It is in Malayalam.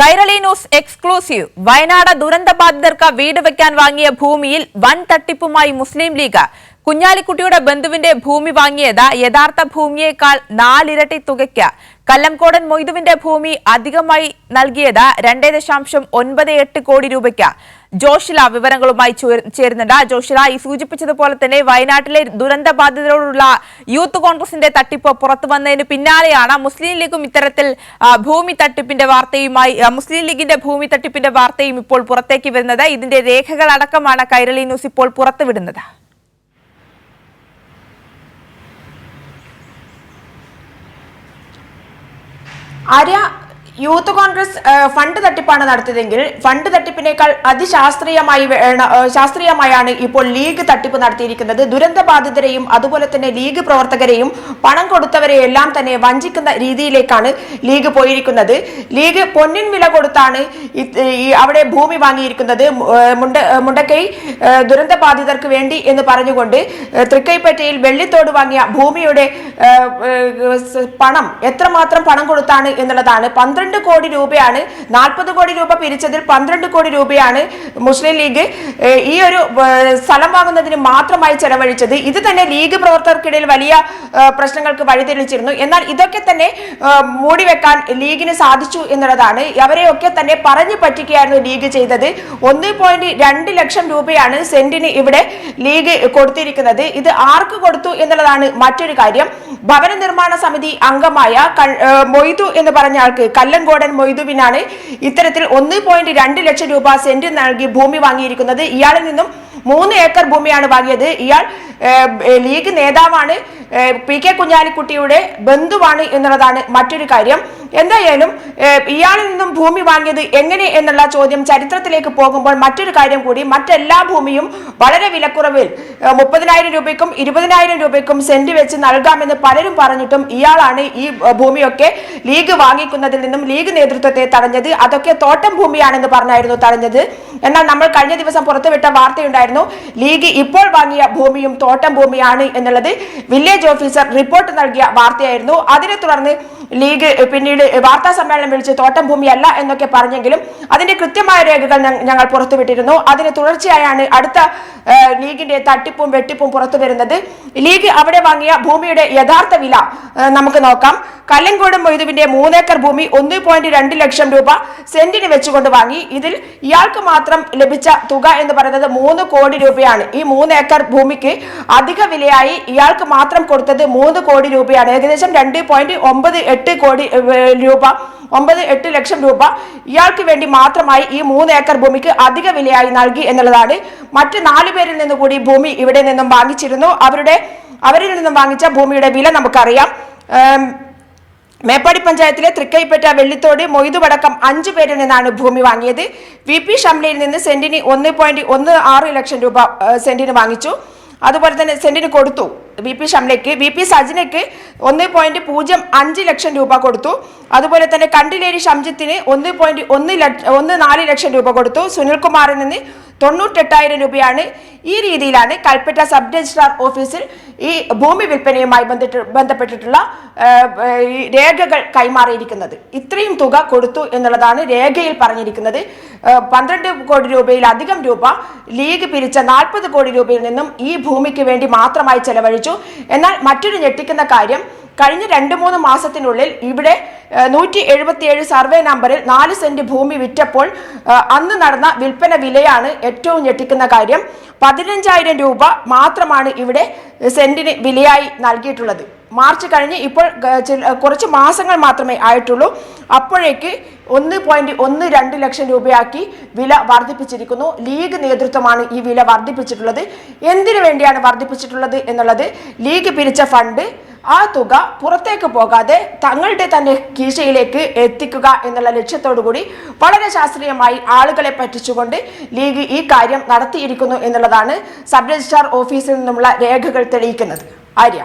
Kairali news exclusive. വയനാട് ദുരന്തബാധിതർക്ക് വീട് വെക്കാൻ വാങ്ങിയ ഭൂമിയിൽ വൻ തട്ടിപ്പുമായി മുസ്ലിം ലീഗ്. കുഞ്ഞാലിക്കുട്ടിയുടെ ബന്ധുവിന്റെ ഭൂമി വാങ്ങിയത് യഥാർത്ഥ ഭൂമിയേക്കാൾ നാലിരട്ടി തുകയ്ക്ക്. കല്ലംകോടൻ മൊയ്തുവിന്റെ ഭൂമി അധികമായി നൽകിയത് രണ്ടേ ദശാംശം ഒൻപത് എട്ട് കോടി രൂപയ്ക്ക്. ജോഷില വിവരങ്ങളുമായി ചേരുന്നുണ്ട്. ജോഷില ഈ സൂചിപ്പിച്ചതുപോലെ തന്നെ വയനാട്ടിലെ ദുരന്ത ബാധിതരോടുള്ള യൂത്ത് കോൺഗ്രസിന്റെ തട്ടിപ്പ് പുറത്തു വന്നതിന് പിന്നാലെയാണ് മുസ്ലിം ലീഗും ഇത്തരത്തിൽ ഭൂമി തട്ടിപ്പിന്റെ വാർത്തയുമായി മുസ്ലിം ലീഗിന്റെ ഭൂമി തട്ടിപ്പിന്റെ വാർത്തയും ഇപ്പോൾ പുറത്തേക്ക് വരുന്നത്. ഇതിന്റെ രേഖകളടക്കമാണ് കൈരളി ന്യൂസ് ഇപ്പോൾ പുറത്തുവിടുന്നത്. ആര്യ യൂത്ത് കോൺഗ്രസ് ഫണ്ട് തട്ടിപ്പാണ് നടത്തിയതെങ്കിൽ ഫണ്ട് തട്ടിപ്പിനേക്കാൾ അതിശാസ്ത്രീയമായി ശാസ്ത്രീയമായാണ് ഇപ്പോൾ ലീഗ് തട്ടിപ്പ് നടത്തിയിരിക്കുന്നത്. ദുരന്ത ബാധിതരെയും അതുപോലെ തന്നെ ലീഗ് പ്രവർത്തകരെയും പണം കൊടുത്തവരെയും എല്ലാം തന്നെ വഞ്ചിക്കുന്ന രീതിയിലേക്കാണ് ലീഗ് പോയിരിക്കുന്നത്. ലീഗ് പൊന്നിൻ വില കൊടുത്താണ് അവിടെ ഭൂമി വാങ്ങിയിരിക്കുന്നത്. മുണ്ട മുണ്ടക്കൈ ദുരന്ത ബാധിതർക്ക് വേണ്ടി എന്ന് പറഞ്ഞുകൊണ്ട് തൃക്കൈപ്പറ്റയിൽ വെള്ളിത്തോട് വാങ്ങിയ ഭൂമിയുടെ പണം എത്രമാത്രം പണം കൊടുത്താണ് എന്നുള്ളതാണ് പന്ത്രണ്ട് കോടി രൂപയാണ് നാൽപ്പത് കോടി രൂപ പിരിച്ചതിൽ പന്ത്രണ്ട് കോടി രൂപയാണ് മുസ്ലിം ലീഗ് ഈ ഒരു സ്ഥലം വാങ്ങുന്നതിന് മാത്രമായി ചെലവഴിച്ചത്. ഇത് തന്നെ ലീഗ് പ്രവർത്തകർക്കിടയിൽ വലിയ പ്രശ്നങ്ങൾക്ക് വഴിതെളിച്ചിരുന്നു. എന്നാൽ ഇതൊക്കെ തന്നെ മൂടി മൂടിവെക്കാൻ ലീഗിന് സാധിച്ചു എന്നുള്ളതാണ്. അവരെയൊക്കെ തന്നെ പറഞ്ഞു പറ്റിക്കുകയായിരുന്നു ലീഗ് ചെയ്തത്. ഒന്ന് പോയിന്റ് രണ്ട് ലക്ഷം രൂപയാണ് സെന്റിന് ഇവിടെ ലീഗ് കൊടുത്തിരിക്കുന്നത്. ഇത് ആർക്ക് കൊടുത്തു എന്നുള്ളതാണ് മറ്റൊരു കാര്യം. ഭവന നിർമ്മാണ സമിതി അംഗമായ മൊയ്തു എന്ന് പറഞ്ഞ ആൾക്ക് കല്ലൻകോടൻ മൊയ്തുവിനാണ് ഇത്തരത്തിൽ ഒന്ന് പോയിന്റ് രണ്ട് ലക്ഷം രൂപ സെന്റ് നൽകി ഭൂമി വാങ്ങിയിരിക്കുന്നത്. ഇയാളിൽ നിന്നും മൂന്ന് ഏക്കർ ഭൂമിയാണ് വാങ്ങിയത്. ഇയാൾ ലീഗ് നേതാവാണ്. പി കെ കുഞ്ഞാലിക്കുട്ടിയുടെ ബന്ധുവാണ് എന്നുള്ളതാണ് മറ്റൊരു കാര്യം. എന്തായാലും ഇയാളിൽ നിന്നും ഭൂമി വാങ്ങിയത് എങ്ങനെ എന്നുള്ള ചോദ്യം ചരിത്രത്തിലേക്ക് പോകുമ്പോൾ മറ്റൊരു കാര്യം കൂടി മറ്റെല്ലാ ഭൂമിയും വളരെ വിലക്കുറവിൽ മുപ്പതിനായിരം രൂപയ്ക്കും ഇരുപതിനായിരം രൂപയ്ക്കും സെന്റ് വെച്ച് നൽകാമെന്ന് പലരും പറഞ്ഞിട്ടും ഇയാളാണ് ഈ ഭൂമിയൊക്കെ ലീഗ് വാങ്ങിക്കുന്നതിൽ നിന്നും ലീഗ് നേതൃത്വത്തെ തടഞ്ഞത്. അതൊക്കെ തോട്ടം ഭൂമിയാണെന്ന് പറഞ്ഞായിരുന്നു തടഞ്ഞത്. എന്നാൽ നമ്മൾ കഴിഞ്ഞ ദിവസം പുറത്തുവിട്ട വാർത്തയുണ്ടായിരുന്നു ലീഗ് ഇപ്പോൾ വാങ്ങിയ ഭൂമിയും തോട്ടം ഭൂമിയാണ് എന്നുള്ളത്. വില്ലേജ് ഓഫീസർ റിപ്പോർട്ട് നൽകിയ വാർത്തയായിരുന്നു. അതിനെ തുടർന്ന് ലീഗ് പിന്നീട് വാർത്താ സമ്മേളനം വിളിച്ച് തോട്ടം ഭൂമിയല്ല എന്നൊക്കെ പറഞ്ഞെങ്കിലും അതിന്റെ കൃത്യമായ രേഖകൾ ഞങ്ങൾ പുറത്തുവിട്ടിരുന്നു. അതിന് തുടർച്ചയായാണ് അടുത്ത ലീഗിന്റെ തട്ടിപ്പും വെട്ടിപ്പും പുറത്തു വരുന്നത്. ലീഗ് അവിടെ വാങ്ങിയ ഭൂമിയുടെ യഥാർത്ഥ വില നമുക്ക് നോക്കാം. കല്ലങ്കോട് മൊയ്തുവിന്റെ മൂന്നേക്കർ ഭൂമി ഒന്ന് പോയിന്റ് രണ്ട് ലക്ഷം രൂപ സെന്റിന് വെച്ചുകൊണ്ട് വാങ്ങി. ഇതിൽ ഇയാൾക്ക് മാത്രം ലഭിച്ച തുക എന്ന് പറയുന്നത് മൂന്ന് കോടി രൂപയാണ്. ഈ മൂന്ന് ഏക്കർ ഭൂമിക്ക് അധിക വിലയായി ഇയാൾക്ക് മാത്രം കൊടുത്തത് മൂന്ന് കോടി രൂപയാണ്. ഏകദേശം രണ്ട് പോയിന്റ് ഒമ്പത് എട്ട് കോടി രൂപ. ഒമ്പത് എട്ട് ലക്ഷം രൂപ ഇയാൾക്ക് വേണ്ടി മാത്രമായി ഈ മൂന്ന് ഏക്കർ ഭൂമിക്ക് അധിക വിലയായി നൽകി എന്നുള്ളതാണ്. മറ്റ് നാലു പേരിൽ നിന്ന് കൂടി ഭൂമി ഇവിടെ നിന്നും വാങ്ങിച്ചിരുന്നു. അവരുടെ അവരിൽ നിന്നും വാങ്ങിച്ച ഭൂമിയുടെ വില നമുക്കറിയാം. മേപ്പാടി പഞ്ചായത്തിലെ തൃക്കൈപ്പറ്റ വെള്ളിത്തോട് മൊയ്തുവടക്കം അഞ്ചു പേരിൽ നിന്നാണ് ഭൂമി വാങ്ങിയത്. വി പി ഷംലയിൽ നിന്ന് സെന്റിന് ഒന്ന് പോയിന്റ് ഒന്ന് ആറ് ലക്ഷം രൂപ സെന്റിന് വാങ്ങിച്ചു. അതുപോലെ തന്നെ സെന്റിന് കൊടുത്തു. വി പി ഷംലയ്ക്ക് വി പി സജിനയ്ക്ക് ഒന്ന് പോയിന്റ് പൂജ്യം അഞ്ച് ലക്ഷം രൂപ കൊടുത്തു. അതുപോലെ തന്നെ കണ്ടിലേരി ഷംജിത്തിന് ഒന്ന് പോയിന്റ് ഒന്ന് ലക്ഷ ഒന്ന് നാല് ലക്ഷം രൂപ കൊടുത്തു. സുനിൽകുമാറിൽ നിന്ന് തൊണ്ണൂറ്റെട്ടായിരം രൂപയാണ് ഈ രീതിയിലാണ് കൽപ്പറ്റ സബ് രജിസ്ട്രാർ ഓഫീസിൽ ഈ ഭൂമി വിൽപ്പനയുമായി ബന്ധപ്പെട്ടിട്ടുള്ള രേഖകൾ കൈമാറിയിരിക്കുന്നത്. ഇത്രയും തുക കൊടുത്തു എന്നുള്ളതാണ് രേഖയിൽ പറഞ്ഞിരിക്കുന്നത്. പന്ത്രണ്ട് കോടി രൂപയിലധികം രൂപ ലീഗ് പിരിച്ച നാൽപ്പത് കോടി രൂപയിൽ നിന്നും ഈ ഭൂമിക്ക് വേണ്ടി മാത്രമായി ചെലവഴിച്ചു. എന്നാൽ മറ്റൊരു ഞെട്ടിക്കുന്ന കാര്യം കഴിഞ്ഞ രണ്ട് മൂന്ന് മാസത്തിനുള്ളിൽ ഇവിടെ നൂറ്റി എഴുപത്തിയേഴ് സർവേ നമ്പറിൽ നാല് സെന്റ് ഭൂമി വിറ്റപ്പോൾ അന്ന് നടന്ന വിൽപ്പന വിലയാണ് ഏറ്റവും ഞെട്ടിക്കുന്ന കാര്യം. പതിനഞ്ചായിരം രൂപ മാത്രമാണ് ഇവിടെ സെന്റിന് വിലയായി നൽകിയിട്ടുള്ളത്. മാർച്ച് കഴിഞ്ഞ് ഇപ്പോൾ കുറച്ച് മാസങ്ങൾ മാത്രമേ ആയിട്ടുള്ളൂ. അപ്പോഴേക്ക് ഒന്ന് പോയിന്റ് ഒന്ന് രണ്ട് ലക്ഷം രൂപയാക്കി വില വർദ്ധിപ്പിച്ചിരിക്കുന്നു. ലീഗ് നേതൃത്വമാണ് ഈ വില വർദ്ധിപ്പിച്ചിട്ടുള്ളത്. എന്തിനു വേണ്ടിയാണ് വർദ്ധിപ്പിച്ചിട്ടുള്ളത് എന്നുള്ളത് ലീഗ് പിരിച്ച ഫണ്ട് ആ തുക പുറത്തേക്ക് പോകാതെ തങ്ങളുടെ തന്നെ കീശയിലേക്ക് എത്തിക്കുക എന്നുള്ള ലക്ഷ്യത്തോടു കൂടി വളരെ ശാസ്ത്രീയമായി ആളുകളെ പറ്റിച്ചുകൊണ്ട് ലീഗ് ഈ കാര്യം നടത്തിയിരിക്കുന്നു എന്നുള്ളതാണ് സബ് രജിസ്ട്രാർ ഓഫീസിൽ നിന്നുമുള്ള രേഖകൾ തെളിയിക്കുന്നത്. ആര്യ.